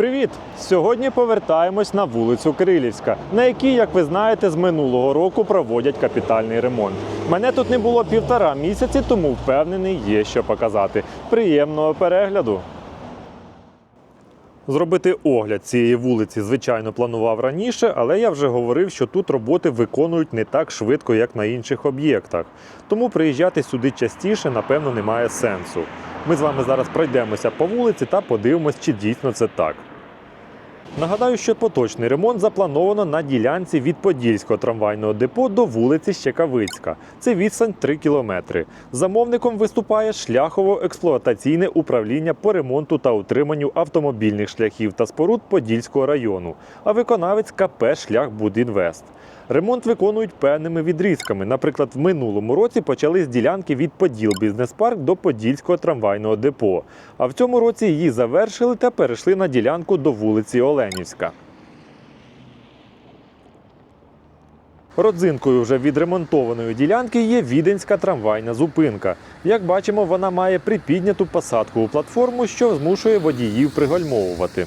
Привіт! Сьогодні повертаємось на вулицю Кирилівська, на якій, як ви знаєте, з минулого року проводять капітальний ремонт. Мене тут не було півтора місяці, тому впевнений, є що показати. Приємного перегляду! Зробити огляд цієї вулиці, звичайно, планував раніше, але я вже говорив, що тут роботи виконують не так швидко, як на інших об'єктах. Тому приїжджати сюди частіше, напевно, немає сенсу. Ми з вами зараз пройдемося по вулиці та подивимось, чи дійсно це так. Нагадаю, що поточний ремонт заплановано на ділянці від Подільського трамвайного депо до вулиці Щекавицька. Це відстань 3 кілометри. Замовником виступає шляхово-експлуатаційне управління по ремонту та утриманню автомобільних шляхів та споруд Подільського району, а виконавець КП Шлях Будінвест. Ремонт виконують певними відрізками. Наприклад, в минулому році почали з ділянки від Поділ бізнес-парк до Подільського трамвайного депо. А в цьому році її завершили та перейшли на ділянку до вулиці Оленівська. Родзинкою вже відремонтованої ділянки є віденська трамвайна зупинка. Як бачимо, вона має припідняту посадкову платформу, що змушує водіїв пригальмовувати.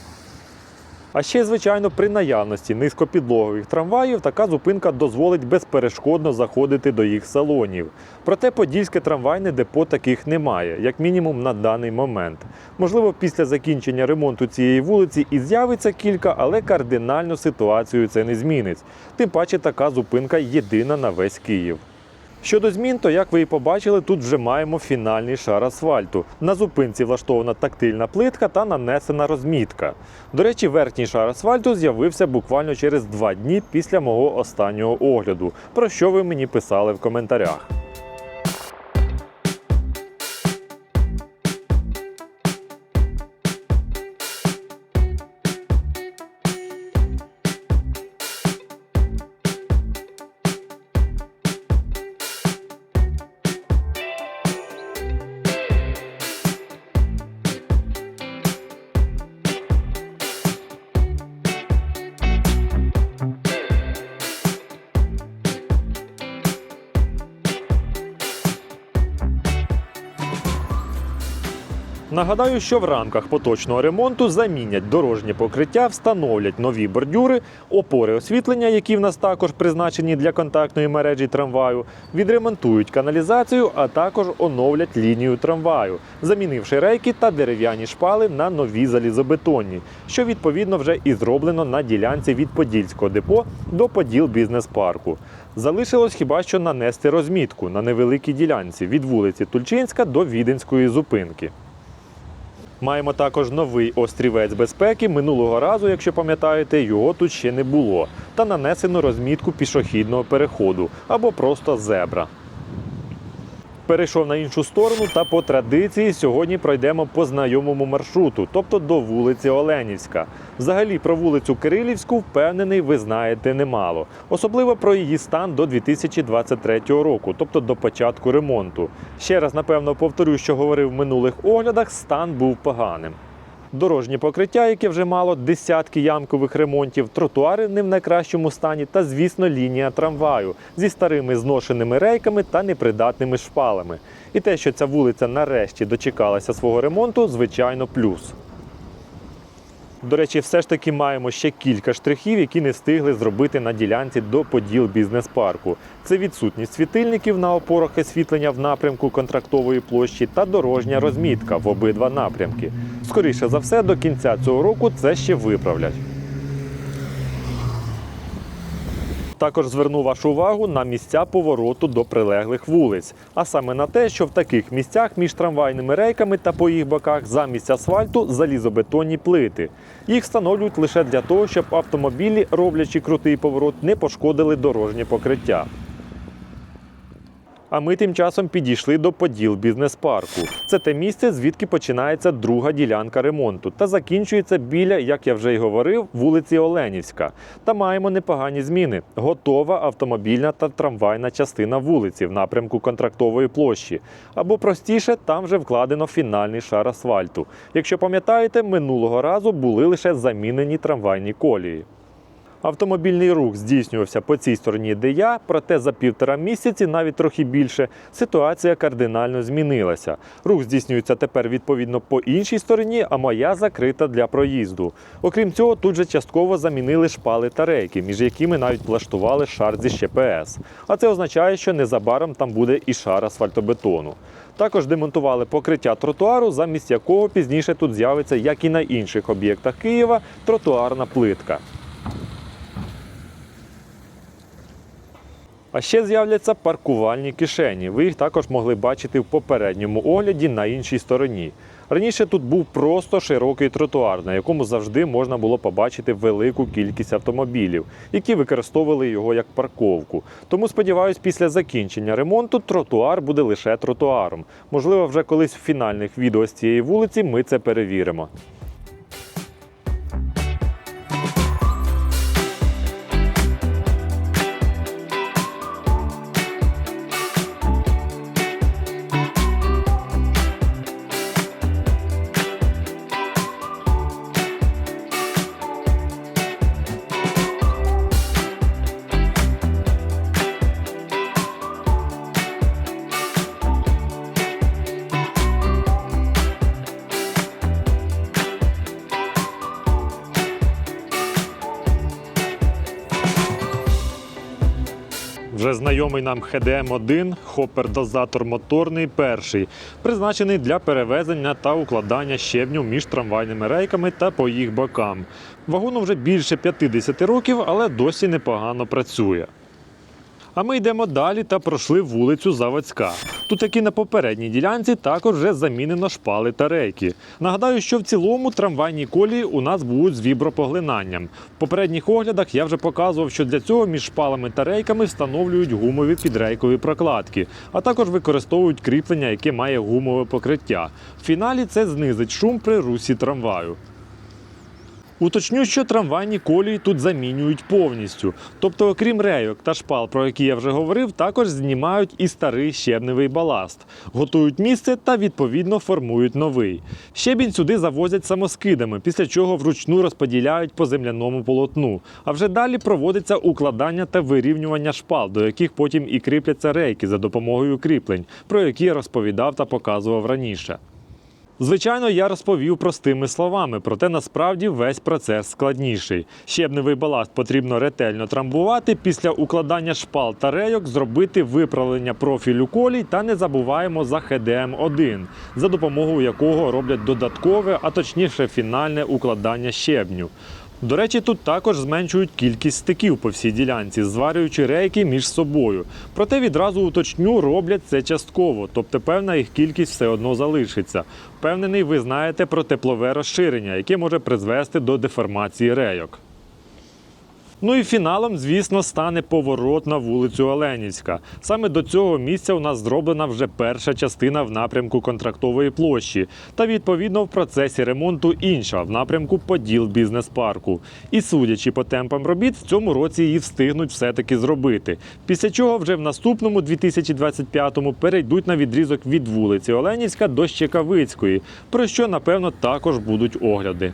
А ще, звичайно, при наявності низькопідлогових трамваїв така зупинка дозволить безперешкодно заходити до їх салонів. Проте подільське трамвайне депо таких немає, як мінімум на даний момент. Можливо, після закінчення ремонту цієї вулиці і з'явиться кілька, але кардинально ситуацію це не змінить. Тим паче така зупинка єдина на весь Київ. Щодо змін, то як ви і побачили, тут вже маємо фінальний шар асфальту. На зупинці влаштована тактильна плитка та нанесена розмітка. До речі, верхній шар асфальту з'явився буквально через два дні після мого останнього огляду, про що ви мені писали в коментарях. Нагадаю, що в рамках поточного ремонту замінять дорожнє покриття, встановлять нові бордюри, опори освітлення, які в нас також призначені для контактної мережі трамваю, відремонтують каналізацію, а також оновлять лінію трамваю, замінивши рейки та дерев'яні шпали на нові залізобетонні, що відповідно вже і зроблено на ділянці від Подільського депо до Поділ бізнес-парку. Залишилось хіба що нанести розмітку на невеликій ділянці від вулиці Тульчинська до Віденської зупинки. Маємо також новий острівець безпеки. Минулого разу, якщо пам'ятаєте, його тут ще не було. Та нанесено розмітку пішохідного переходу або просто зебра. Перейшов на іншу сторону та по традиції сьогодні пройдемо по знайомому маршруту, тобто до вулиці Оленівська. Взагалі про вулицю Кирилівську впевнений, ви знаєте немало, особливо про її стан до 2023 року, тобто до початку ремонту. Ще раз напевно повторю, що говорив в минулих оглядах, стан був поганим. Дорожнє покриття, яке вже мало десятки ямкових ремонтів, тротуари не в найкращому стані та, звісно, лінія трамваю зі старими зношеними рейками та непридатними шпалами. І те, що ця вулиця нарешті дочекалася свого ремонту, звичайно, плюс. До речі, все ж таки маємо ще кілька штрихів, які не встигли зробити на ділянці до поділ бізнес-парку. Це відсутність світильників на опорах освітлення в напрямку контрактової площі та дорожня розмітка в обидва напрямки. Скоріше за все, до кінця цього року це ще виправлять. Також зверну вашу увагу на місця повороту до прилеглих вулиць, а саме на те, що в таких місцях між трамвайними рейками та по їх боках замість асфальту залізобетонні плити. Їх встановлюють лише для того, щоб автомобілі, роблячи крутий поворот, не пошкодили дорожнє покриття. А ми тим часом підійшли до Поділ бізнес-парку. Це те місце, звідки починається друга ділянка ремонту та закінчується біля, як я вже й говорив, вулиці Оленівська. Та маємо непогані зміни. Готова автомобільна та трамвайна частина вулиці в напрямку контрактової площі. Або простіше, там вже вкладено фінальний шар асфальту. Якщо пам'ятаєте, минулого разу були лише замінені трамвайні колії. Автомобільний рух здійснювався по цій стороні, де я, проте за півтора місяці, навіть трохи більше, ситуація кардинально змінилася. Рух здійснюється тепер відповідно по іншій стороні, а моя закрита для проїзду. Окрім цього, тут же частково замінили шпали та рейки, між якими навіть влаштували шар зі ЩПС. А це означає, що незабаром там буде і шар асфальтобетону. Також демонтували покриття тротуару, замість якого пізніше тут з'явиться, як і на інших об'єктах Києва, тротуарна плитка. А ще з'являться паркувальні кишені. Ви їх також могли бачити в попередньому огляді на іншій стороні. Раніше тут був просто широкий тротуар, на якому завжди можна було побачити велику кількість автомобілів, які використовували його як парковку. Тому сподіваюсь, після закінчення ремонту тротуар буде лише тротуаром. Можливо, вже колись в фінальних відео з цієї вулиці ми це перевіримо. Знайомий нам ХДМ-1 хопер-дозатор моторний перший, призначений для перевезення та укладання щебню між трамвайними рейками та по їх бокам. Вагону вже більше 50 років, але досі непогано працює. А ми йдемо далі та пройшли вулицю Заводська. Тут, як і на попередній ділянці, також вже замінено шпали та рейки. Нагадаю, що в цілому трамвайні колії у нас будуть з вібропоглинанням. В попередніх оглядах я вже показував, що для цього між шпалами та рейками встановлюють гумові підрейкові прокладки, а також використовують кріплення, яке має гумове покриття. В фіналі це знизить шум при русі трамваю. Уточню, що трамвайні колії тут замінюють повністю. Тобто, окрім рейок та шпал, про які я вже говорив, також знімають і старий щебневий баласт, готують місце та відповідно формують новий. Щебінь сюди завозять самоскидами, після чого вручну розподіляють по земляному полотну. А вже далі проводиться укладання та вирівнювання шпал, до яких потім і кріпляться рейки за допомогою кріплень, про які я розповідав та показував раніше. Звичайно, я розповів простими словами, проте насправді весь процес складніший. Щебневий баласт потрібно ретельно трамбувати. Після укладання шпал та рейок зробити виправлення профілю колій та не забуваємо за ХДМ-1, за допомогою якого роблять додаткове, а точніше фінальне укладання щебню. До речі, тут також зменшують кількість стиків по всій ділянці, зварюючи рейки між собою. Проте відразу уточню, роблять це частково, тобто певна їх кількість все одно залишиться. Впевнений, ви знаєте про теплове розширення, яке може призвести до деформації рейок. Ну і фіналом, звісно, стане поворот на вулицю Оленівська. Саме до цього місця у нас зроблена вже перша частина в напрямку контрактової площі, та відповідно в процесі ремонту інша в напрямку Поділ бізнес-парку. І судячи по темпам робіт, в цьому році її встигнуть все-таки зробити. Після чого вже в наступному 2025-му перейдуть на відрізок від вулиці Оленівська до Щекавицької, про що напевно також будуть огляди.